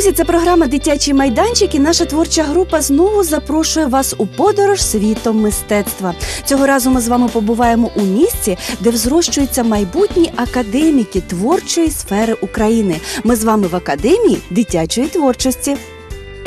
Друзі! Це програма Дитячий майданчик і наша творча група знову запрошує вас у подорож світом мистецтва. Цього разу ми з вами побуваємо у місці, де взрощуються майбутні академіки творчої сфери України. Ми з вами в академії дитячої творчості.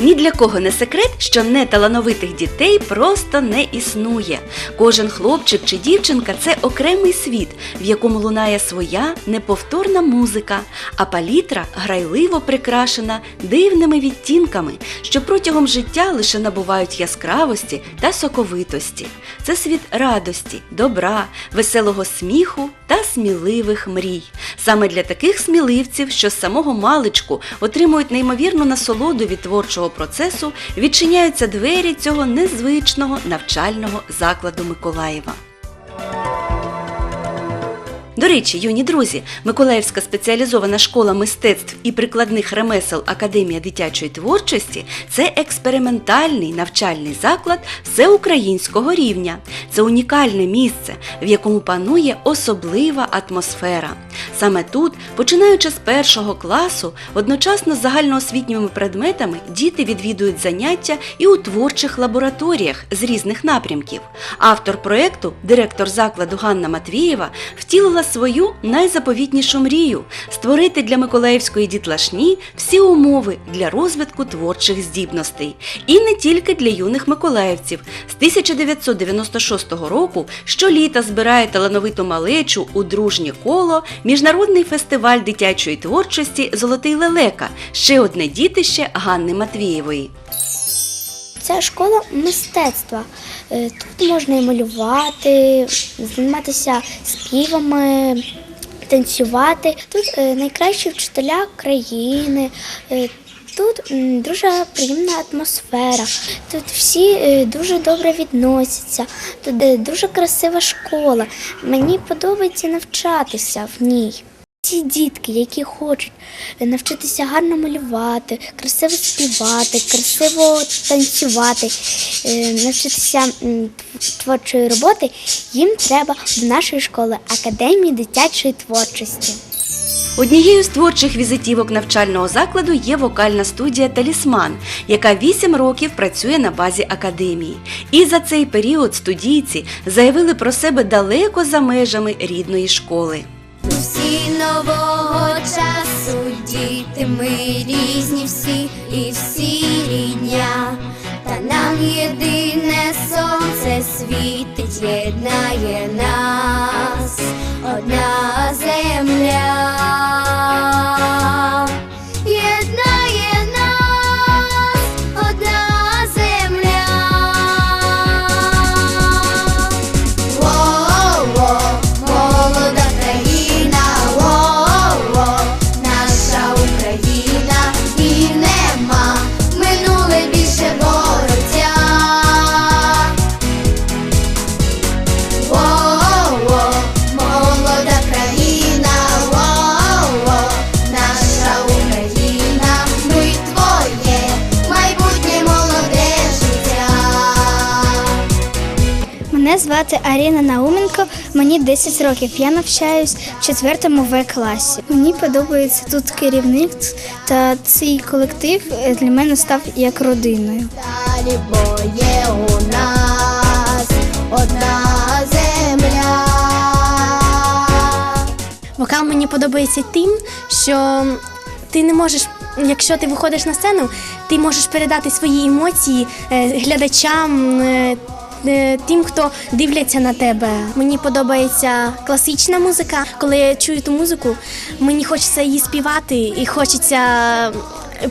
Ні для кого не секрет, що неталановитих дітей просто не існує. Кожен хлопчик чи дівчинка це окремий світ, в якому лунає своя неповторна музика, а палітра грайливо прикрашена дивними відтінками, що протягом життя лише набувають яскравості та соковитості. Це світ радості, добра, веселого сміху та сміливих мрій. Саме для таких сміливців, що з самого маличку отримують неймовірну насолоду від творчого процесу, відчиняються двері цього незвичного навчального закладу Миколаєва. До речі, юні друзі, Миколаївська спеціалізована школа мистецтв і прикладних ремесел Академія дитячої творчості це експериментальний навчальний заклад всеукраїнського рівня. Це унікальне місце, в якому панує особлива атмосфера. Саме тут, починаючи з першого класу, одночасно з загальноосвітніми предметами діти відвідують заняття і у творчих лабораторіях з різних напрямків. Автор проєкту, директор закладу Ганна Матвієва, втілила свою найзаповітнішу мрію створити для Миколаївської дітлашні всі умови для розвитку творчих здібностей. І не тільки для юних миколаївців. З 1996 року щоліта збирає талановиту малечу у дружнє коло Міжнародний фестиваль дитячої творчості Золотий лелека ще одне дітище Ганни Матвієвої. Це школа мистецтва. Е, Тут можна і малювати, займатися співами, танцювати. Тут е, найкращі вчителя країни. Е, Тут дуже приємна атмосфера. Тут всі е, дуже добре відносяться. Тут е, дуже красива школа. Мені подобається навчатися в ній. Ці дітки, які хочуть навчитися гарно малювати, красиво співати, красиво танцювати, е, навчитися творчої роботи, їм треба до нашої школи Академії дитячої творчості. Однією з творчих візитівок навчального закладу є вокальна студія Талісман, яка 8 років працює на базі академії. І за цей період студійці заявили про себе далеко за межами рідної школи. Всі нового часу діти, ми різні всі і всі рідня. Та нам єдине сонце світить, єднає нас, одна земля. Звати Аріна Науменко, мені 10 років. Я навчаюсь в 4 В класі. Мені подобається тут керівник та цей колектив е, для мене став як родиною. Далі бо у нас одна земля. Вокал мені подобається тим, що ти не можеш, якщо ти виходиш на сцену, ти можеш передати свої емоції е, глядачам. Е, е, Тим, хто дивляться на тебе, мені подобається класична музика. Коли я чую ту музику, мені хочеться її співати і хочеться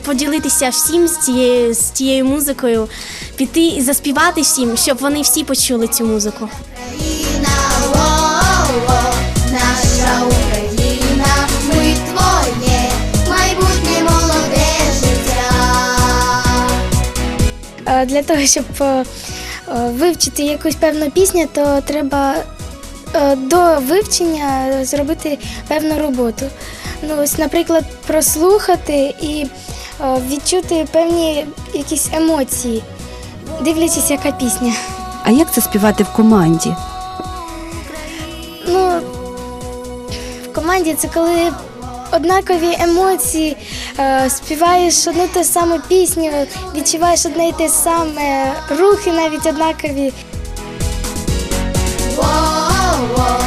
поділитися всім з цією, з цією музикою, піти і заспівати всім, щоб вони всі почули цю музику. Наша Україна, ми твоє, майбутнє молоде життя. Е, Для того, щоб е, е, вивчити якусь певну пісню, то треба е, до вивчення зробити певну роботу. Ну, ось, наприклад, прослухати і е, відчути певні якісь емоції, дивлячись, яка пісня. А як це співати в команді? Ну, в команді це коли однакові емоції, е, співаєш одну ту саму пісню, відчуваєш одне і те саме, рухи навіть однакові. Воу-воу, молода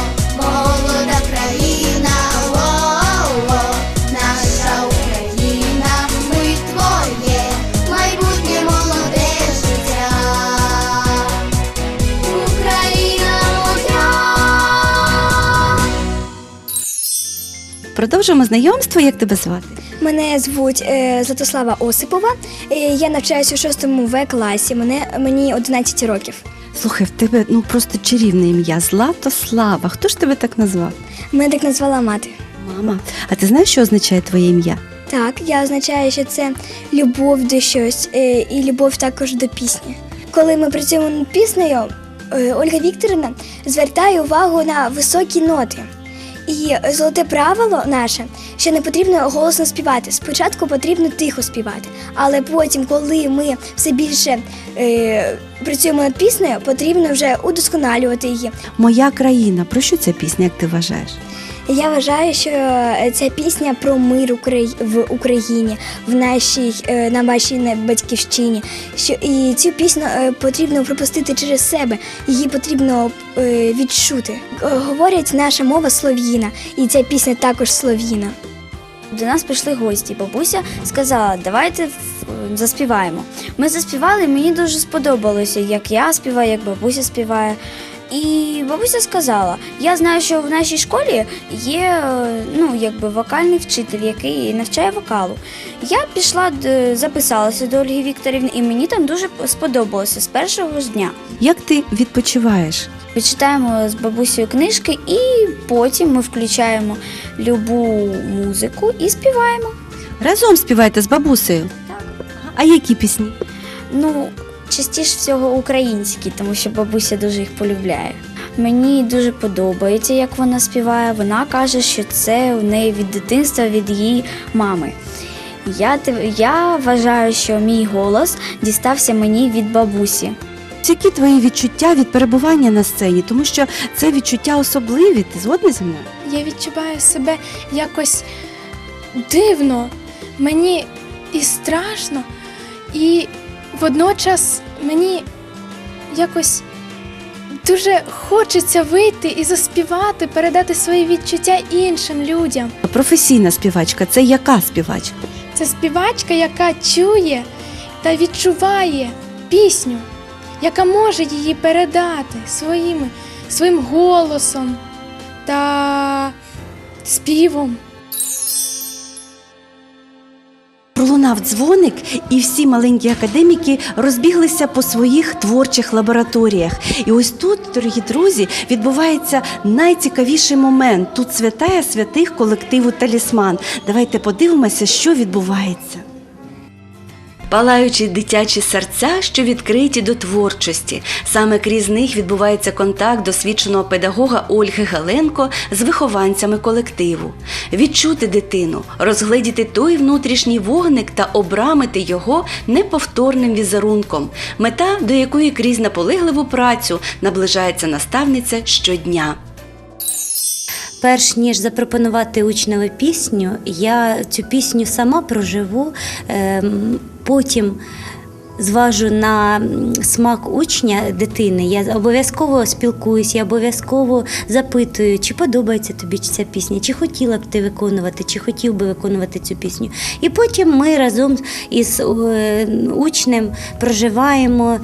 Продовжуємо знайомство, як тебе звати? Мене звуть е, Златослава Осипова. Е, я навчаюся у 6 В класі. Мене мені 11 років. Слухай, в тебе ну просто чарівне ім'я Златослава. Хто ж тебе так назвав? Мене так назвала мати. Мама. А ти знаєш, що означає твоє ім'я? Так, я означаю, що це любов до щось е, і любов також до пісні. Коли ми працюємо над піснею, е, Ольга Вікторівна звертає увагу на високі ноти. І золоте правило наше, що не потрібно голосно співати. Спочатку потрібно тихо співати, але потім, коли ми все більше е, працюємо над піснею, потрібно вже удосконалювати її. Моя країна. Про що ця пісня, як ти вважаєш? Я вважаю, що е, ця пісня про мир в Україні, в нашій е, на нашій батьківщині. Що і цю пісню е, потрібно пропустити через себе, її потрібно відчути. Говорять, наша мова слов'їна, і ця пісня також слов'їна. До нас прийшли гості. Бабуся сказала, давайте заспіваємо. Ми заспівали, мені дуже сподобалося, як я співаю, як бабуся співає. І бабуся сказала: я знаю, що в нашій школі є ну, якби вокальний вчитель, який навчає вокалу. Я пішла, записалася до Ольги Вікторівни, і мені там дуже сподобалося з першого ж дня. Як ти відпочиваєш? Почитаємо з бабусею книжки, і потім ми включаємо любу музику і співаємо. Разом співаєте з бабусею? Так. А які пісні? Ну, частіше всього українські, тому що бабуся дуже їх полюбляє. Мені дуже подобається, як вона співає. Вона каже, що це у неї від дитинства, від її мами. Я, я вважаю, що мій голос дістався мені від бабусі. Які твої відчуття від перебування на сцені? Тому що це відчуття особливі. Ти згодна зі мною? Я відчуваю себе якось дивно. Мені і страшно, і водночас мені якось дуже хочеться вийти і заспівати, передати свої відчуття іншим людям. Професійна співачка це яка співачка? Це співачка, яка чує та відчуває пісню, яка може її передати своїми, своїм голосом та співом. Пролунав дзвоник, і всі маленькі академіки розбіглися по своїх творчих лабораторіях. І ось тут, дорогі друзі, відбувається найцікавіший момент. Тут святая святих колективу Талісман. Давайте подивимося, що відбувається. Палаючі дитячі серця, що відкриті до творчості. Саме крізь них відбувається контакт досвідченого педагога Ольги Галенко з вихованцями колективу. Відчути дитину, розгледіти той внутрішній вогник та обрамити його неповторним візерунком, мета, до якої крізь наполегливу працю наближається наставниця щодня. Перш ніж запропонувати учневі пісню, я цю пісню сама проживу, ем, потім зважу на смак учня дитини. Я обов'язково спілкуюсь, я обов'язково запитую, чи подобається тобі ця пісня, чи хотіла б ти виконувати, чи хотів би виконувати цю пісню. І потім ми разом із е, учнем проживаємо,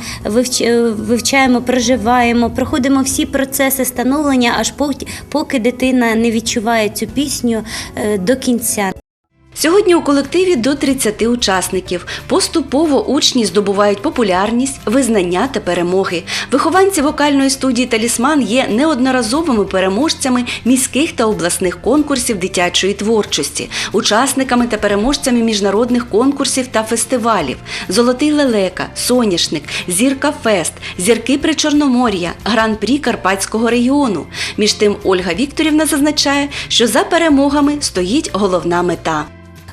е, вивчаємо, проживаємо, проходимо всі процеси становлення, аж поки дитина не відчуває цю пісню е, до кінця. Сьогодні у колективі до 30 учасників. Поступово учні здобувають популярність, визнання та перемоги. Вихованці вокальної студії Талісман є неодноразовими переможцями міських та обласних конкурсів дитячої творчості, учасниками та переможцями міжнародних конкурсів та фестивалів: Золотий лелека, Соняшник, Зірка Фест, Зірки Причорномор'я, Гран-прі Карпатського регіону. Між тим Ольга Вікторівна зазначає, що за перемогами стоїть головна мета.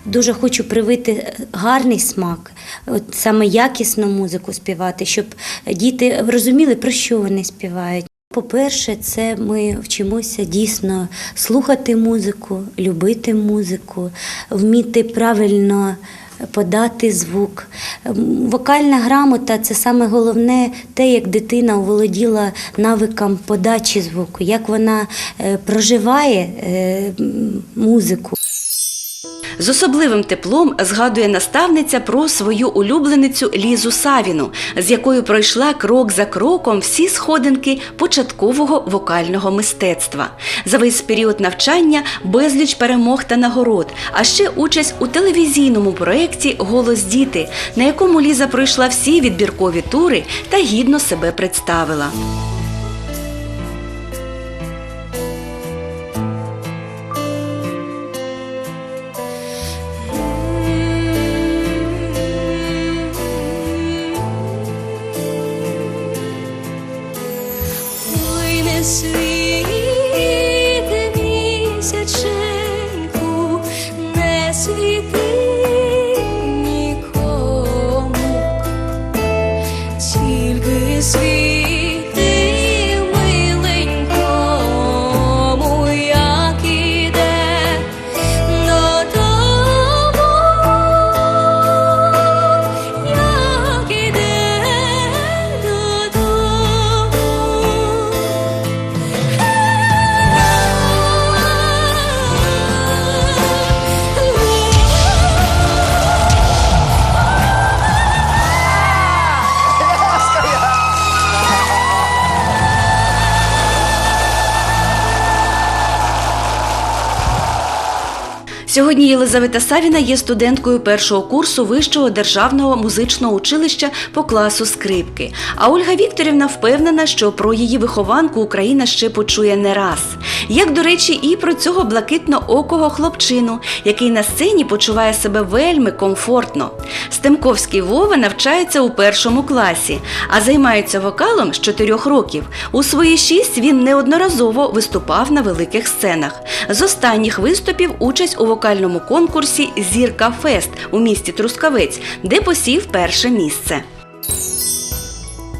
Дуже хочу привити гарний смак, от саме якісну музику співати, щоб діти розуміли, про що вони співають. По-перше, це ми вчимося дійсно слухати музику, любити музику, вміти правильно подати звук. Вокальна грамота це саме головне те, як дитина оволоділа навиком подачі звуку, як вона е, проживає е, музику. З особливим теплом згадує наставниця про свою улюбленицю Лізу Савіну, з якою пройшла крок за кроком всі сходинки початкового вокального мистецтва. За весь період навчання безліч перемог та нагород, а ще участь у телевізійному проєкті Голос діти, на якому Ліза пройшла всі відбіркові тури та гідно себе представила. sweet. Сьогодні Єлизавета Савіна є студенткою першого курсу Вищого державного музичного училища по класу скрипки. А Ольга Вікторівна впевнена, що про її вихованку Україна ще почує не раз. Як, до речі, і про цього блакитно-окого хлопчину, який на сцені почуває себе вельми комфортно. Стемковський Вова навчається у першому класі, а займається вокалом з чотирьох років. У свої шість він неодноразово виступав на великих сценах. З останніх виступів участь у вокальному конкурсі Зірка Фест у місті Трускавець, де посів перше місце.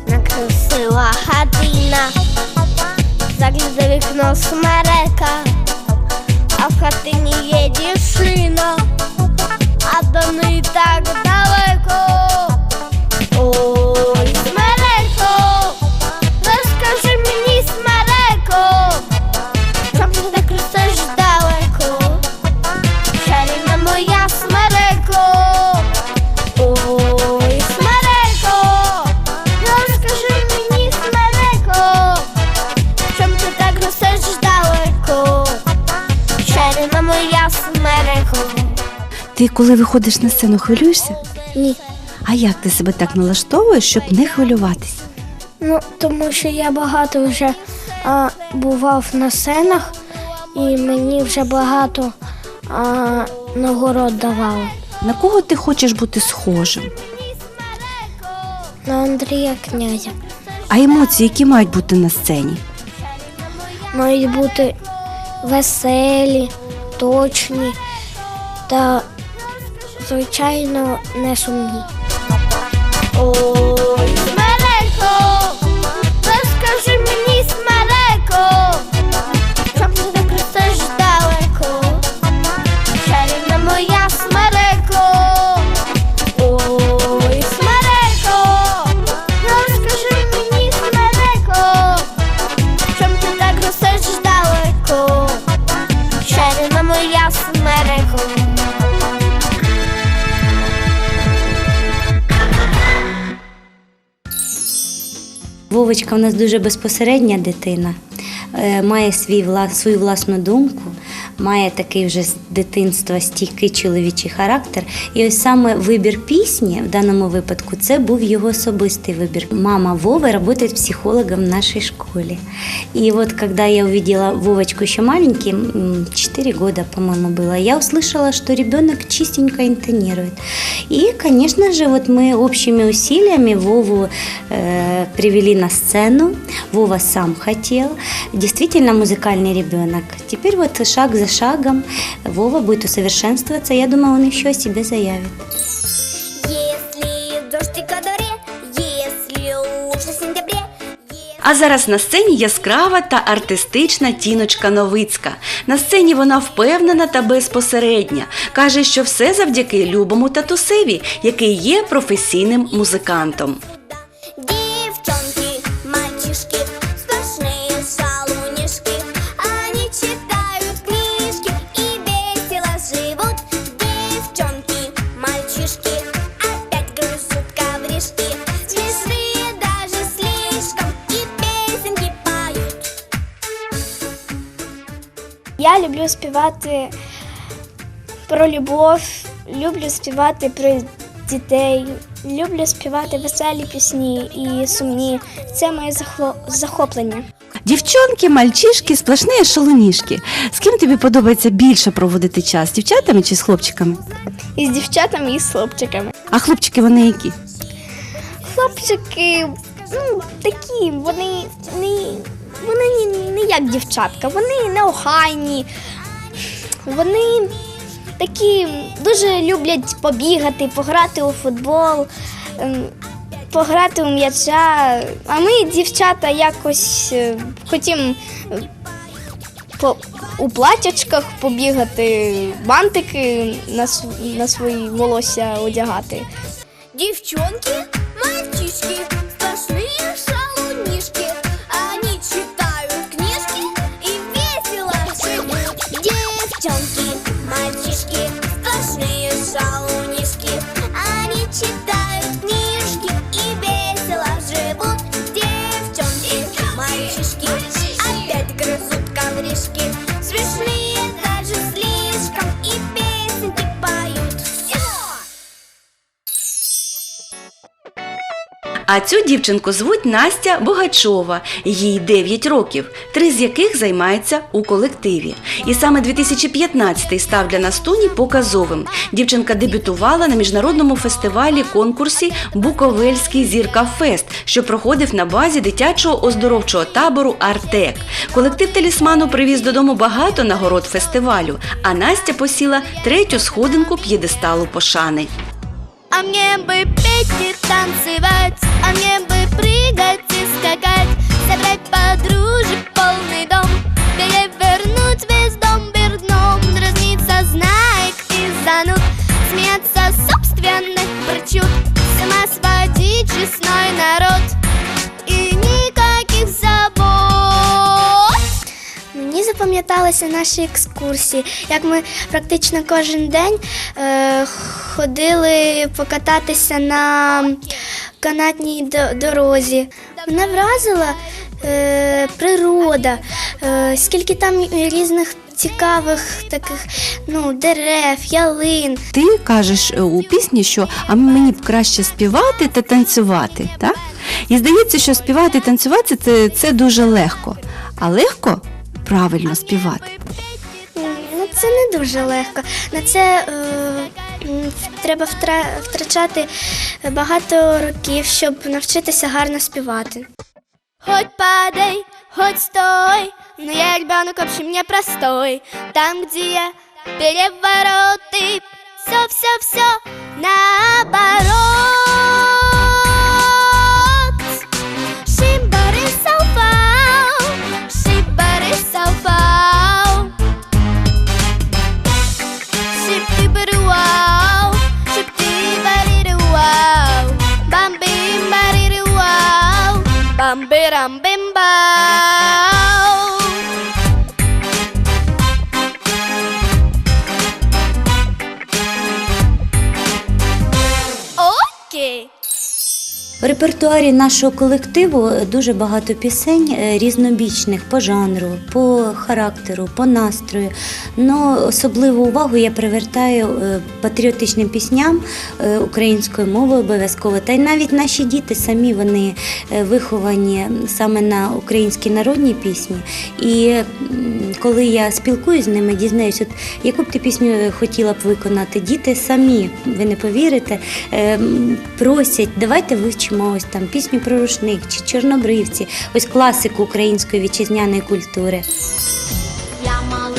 Накрасила хатина, загляда вікно смерека, а в хатині є дівчина, а до неї так далеко. Ти коли виходиш на сцену, хвилюєшся? Ні. А як ти себе так налаштовуєш, щоб не хвилюватися? Ну, тому що я багато вже а, бував на сценах, і мені вже багато а, нагород давали. На кого ти хочеш бути схожим? На Андрія князя. А емоції, які мають бути на сцені? Мають бути веселі, точні та, звичайно, не сумні. Вовочка у нас дуже безпосередня дитина, е, має свій свою власну думку, має такий вже з дитинства стійкий чоловічий характер. І ось саме вибір пісні в даному випадку це був його особистий вибір. Мама Вовы работает психологом в нашей школе. И вот когда я увидела Вовочку еще маленьким, м, 4 года, по-моему, было, я услышала, что ребенок чистенько интонирует. И, конечно же, вот мы общими усилиями Вову э, привели на сцену. Вова сам хотел. Действительно музыкальный ребенок. Теперь вот шаг за шагом Вова будет усовершенствоваться. Я думаю, он еще о себе заявит. Если дождь и если лучше сентябре, А зараз на сцені яскрава та артистична Тіночка Новицька. На сцені вона впевнена та безпосередня. Каже, що все завдяки любому татусеві, який є професійним музикантом. Люблю співати про любов, люблю співати про дітей, люблю співати веселі пісні і сумні. Це моє захоплення. Дівчонки, мальчишки, сплошні шалунішки. З ким тобі подобається більше проводити час? З дівчатами чи з хлопчиками? І з дівчатами, і з хлопчиками. А хлопчики вони які? Хлопчики, ну, такі, вони не, вони не, як дівчатка, вони неохайні. Вони такі дуже люблять побігати, пограти у футбол, ем, пограти у м'яча. А ми, дівчата, якось е, хотім е, у платячках побігати, бантики на, на свої волосся одягати. Девчонки, мальчишки, А цю дівчинку звуть Настя Богачова. Їй 9 років, три з яких займається у колективі. І саме 2015 став для Настуні показовим. Дівчинка дебютувала на міжнародному фестивалі конкурсі Буковельський зірка Фест, що проходив на базі дитячого оздоровчого табору Артек. Колектив талісману привіз додому багато нагород фестивалю, а Настя посіла третю сходинку п'єдесталу пошани. А мне бы петь и танцевать, а мне бы прыгать и скакать, собрать подружек полный дом, перевернуть весь дом вверх дном, дразниться знаек и зануд, смеяться собственных причуд, с сводить честной народ запам'яталися наші екскурсії, як ми практично кожен день е, ходили покататися на канатній дорозі. Мене вразила е, природа, е, скільки там різних цікавих таких ну, дерев, ялин. Ти кажеш е, у пісні, що а мені б краще співати та танцювати, так? І здається, що співати і танцювати це, це дуже легко. А легко правильно співати. Ну, це не дуже легко. На це е, треба втра- втрачати багато років, щоб навчитися гарно співати. Хоть падай, хоть стой, но я ребенок, общем, непростой. Там, где перевороты, все-все-все наоборот. Gran Bemba. Репертуарі нашого колективу дуже багато пісень е, різнобічних по жанру, по характеру, по настрою. Но особливу увагу я привертаю е, патріотичним пісням е, українською мовою обов'язково. Та й навіть наші діти самі вони виховані саме на українській народній пісні. І коли я спілкуюсь з ними, дізнаюсь, от яку б ти пісню хотіла б виконати, діти самі, ви не повірите, просять, давайте вивчимо ось там пісню про рушник чи чорнобривці, ось класику української вітчизняної культури.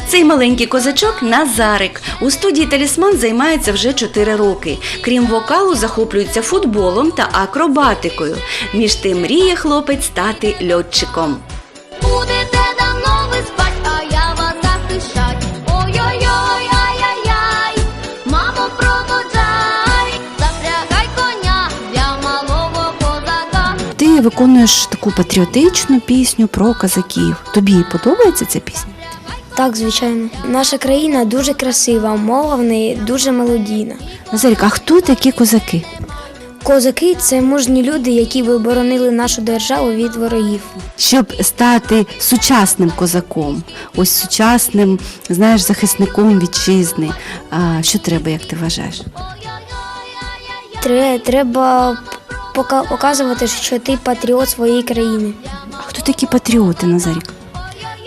Цей маленький козачок Назарик. У студії Талісман займається вже 4 роки. Крім вокалу, захоплюється футболом та акробатикою. Між тим мріє хлопець стати льотчиком. Ти виконуєш таку патріотичну пісню про козаків. Тобі подобається ця пісня? Так, звичайно. Наша країна дуже красива, мова в неї дуже мелодійна. Назарік, а хто такі козаки? Козаки це мужні люди, які виборонили нашу державу від ворогів. Щоб стати сучасним козаком, ось сучасним, знаєш, захисником вітчизни. А що треба, як ти вважаєш? Тре- Треба показувати, що ти патріот своєї країни. А хто такі патріоти, Назарік?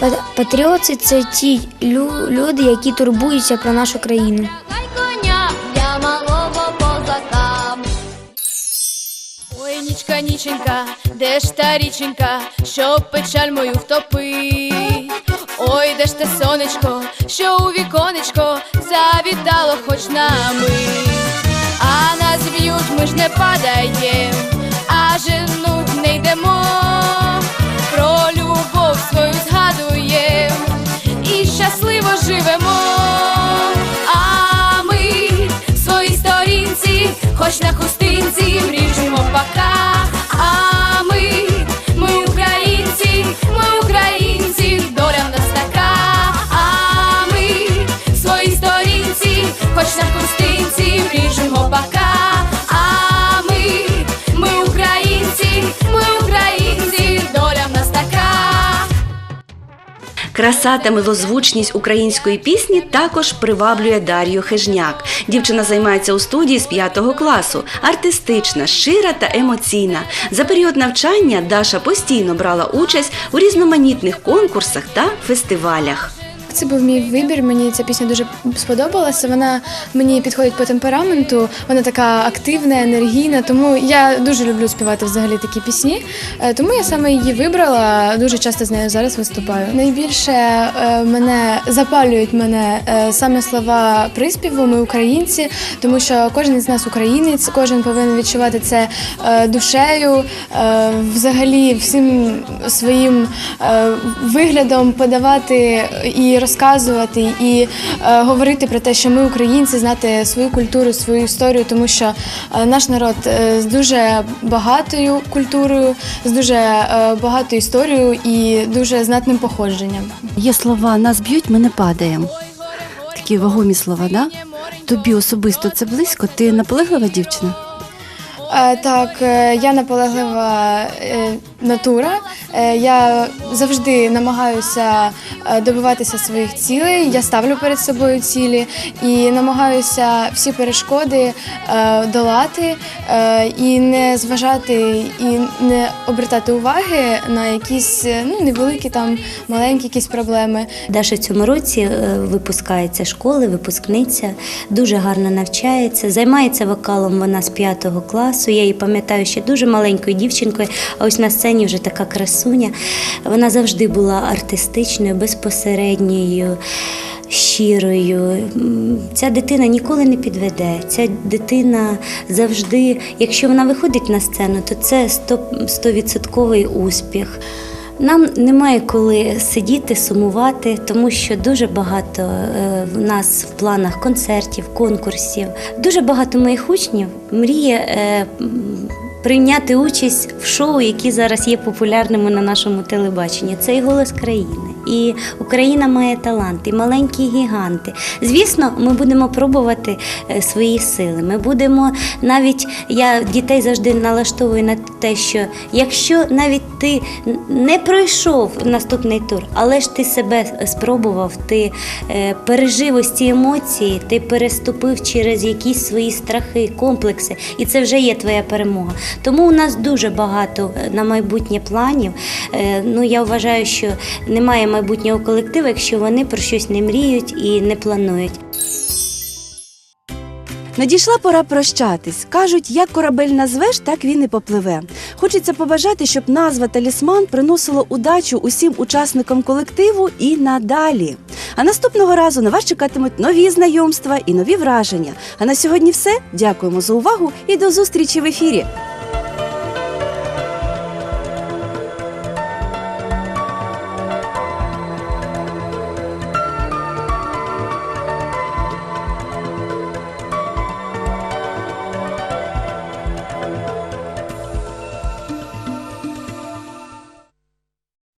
Па- Патріоти це ті лю- люди, які турбуються про нашу країну. Ой, нічка, ніченька, де ж та річенька, що печаль мою втопить? Ой, де ж те сонечко, що у віконечко завітало хоч на мить. А нас б'ють, ми ж не падаєм, а женуть не йдемо. Про любов свою згадуєм і щасливо живемо. А ми в своїй сторінці, хоч на хустинці, мріжемо пока. А ми, ми українці, ми українці, доля в нас така. А ми в своїй сторінці, хоч на хустинці, мріжемо пока. А ми, ми українці, ми українці, доля в нас така. Краса та милозвучність української пісні також приваблює Дар'ю Хижняк. Дівчина займається у студії з 5 класу, артистична, щира та емоційна. За період навчання Даша постійно брала участь у різноманітних конкурсах та фестивалях. Це був мій вибір. Мені ця пісня дуже сподобалася. Вона мені підходить по темпераменту. Вона така активна, енергійна. Тому я дуже люблю співати взагалі такі пісні. Е, Тому я саме її вибрала. Дуже часто з нею зараз виступаю. Найбільше е, мене запалюють мене е, саме слова приспіву. Ми українці, тому що кожен із нас українець, кожен повинен відчувати це душею, взагалі всім своїм виглядом подавати і розказувати, і е, говорити про те, що ми українці, знати свою культуру, свою історію, тому що е, наш народ е, з дуже багатою культурою, з дуже е, багатою історією і дуже знатним походженням. Є слова нас б'ють, ми не падаємо. Такі вагомі слова, да? Тобі особисто це близько? Ти наполеглива дівчина? Е, Так, е, я наполеглива е, натура. Я завжди намагаюся добиватися своїх цілей. Я ставлю перед собою цілі і намагаюся всі перешкоди долати і не зважати і не обертати уваги на якісь ну невеликі там маленькі якісь проблеми. Даша в цьому році випускається школи, випускниця, дуже гарно навчається, займається вокалом вона з 5 класу. Я її пам'ятаю ще дуже маленькою дівчинкою, а ось на сцені вже така красуня. Вона завжди була артистичною, безпосередньою. Щирою, ця дитина ніколи не підведе. Ця дитина завжди, якщо вона виходить на сцену, то це сто- стовідсотковий успіх. Нам немає коли сидіти, сумувати, тому що дуже багато е, в нас в планах концертів, конкурсів. Дуже багато моїх учнів мріє е, прийняти участь в шоу, які зараз є популярними на нашому телебаченні. Це і голос країни. І Україна має талант, і маленькі гіганти. Звісно, ми будемо пробувати е, свої сили. Ми будемо навіть я дітей завжди налаштовую на те, що якщо навіть ти не пройшов наступний тур, але ж ти себе спробував, ти е, пережив ось ці емоції, ти переступив через якісь свої страхи, комплекси, і це вже є твоя перемога. Тому у нас дуже багато е, на майбутнє планів. Ну я вважаю, що немає майбутнього колективу, якщо вони про щось не мріють і не планують. Надійшла пора прощатись. Кажуть, як корабель назвеш, так він і попливе. Хочеться побажати, щоб назва талісман приносила удачу усім учасникам колективу і надалі. А наступного разу на вас чекатимуть нові знайомства і нові враження. А на сьогодні все. Дякуємо за увагу і до зустрічі в ефірі.